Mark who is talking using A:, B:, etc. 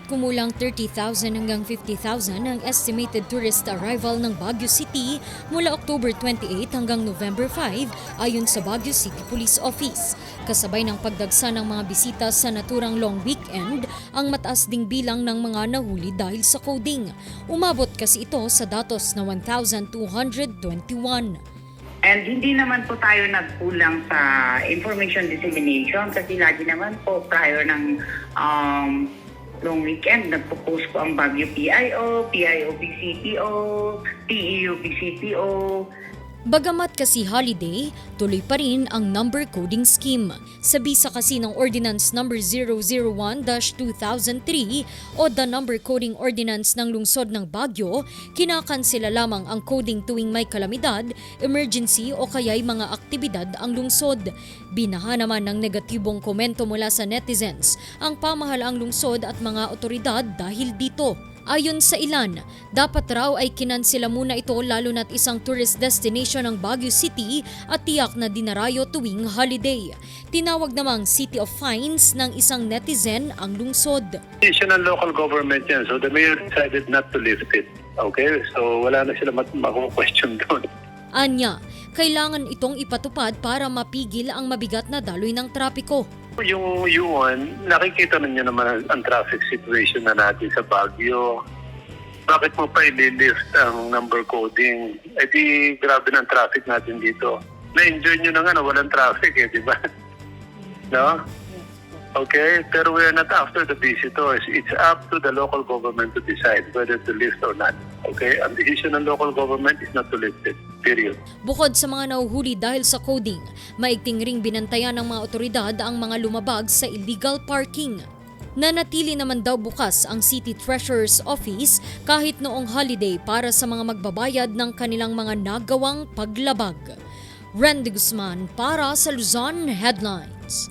A: Mahigit kumulang 30,000 hanggang 50,000 ang estimated tourist arrival ng Baguio City mula October 28 hanggang November 5 ayon sa Baguio City Police Office. Kasabay ng pagdagsa ng mga bisita sa naturang long weekend, ang mataas ding bilang ng mga nahuli dahil sa coding. Umabot kasi ito sa datos na 1,221.
B: And hindi naman po tayo nagkulang sa information dissemination kasi lagi naman po prior ng um, long weekend, nagpo-post po ang Baguio PIO, PIO PCPO, PEU PCPO,
A: Bagamat kasi holiday, tuloy pa rin ang number coding scheme. Sa bisa kasi ng Ordinance Number 001-2003 o the Number Coding Ordinance ng Lungsod ng Baguio, kinakansela lamang ang coding tuwing may kalamidad, emergency o kaya'y mga aktibidad ang lungsod. Binaha naman ng negatibong komento mula sa netizens ang pamahalaang lungsod at mga otoridad dahil dito. Ayon sa ilan, dapat raw ay kinansela muna ito lalo na't isang tourist destination ng Baguio City at tiyak na dinarayo tuwing holiday. Tinawag namang City of Fines ng isang netizen ang lungsod.
C: Decision ng local government yan. So the mayor decided not to lift it. Okay? So wala na sila mat- question doon.
A: Anya, kailangan itong ipatupad para mapigil ang mabigat na daloy ng trapiko.
C: Yung U1, nakikita ninyo naman ang, ang traffic situation na natin sa Baguio. Bakit mo pa i-lift ang number coding? Eh di grabe ng traffic natin dito. Na-enjoy nyo na nga na walang traffic eh, di ba? No? Okay, pero we're not after the visitors. It's up to the local government to decide whether to lift or not. Okay, ang decision ng local government is not to lift it. Period.
A: Bukod sa mga nahuhuli dahil sa coding, maigting ring binantayan ng mga otoridad ang mga lumabag sa illegal parking. Nanatili naman daw bukas ang City Treasurer's Office kahit noong holiday para sa mga magbabayad ng kanilang mga nagawang paglabag. Randy Guzman para sa Luzon Headlines.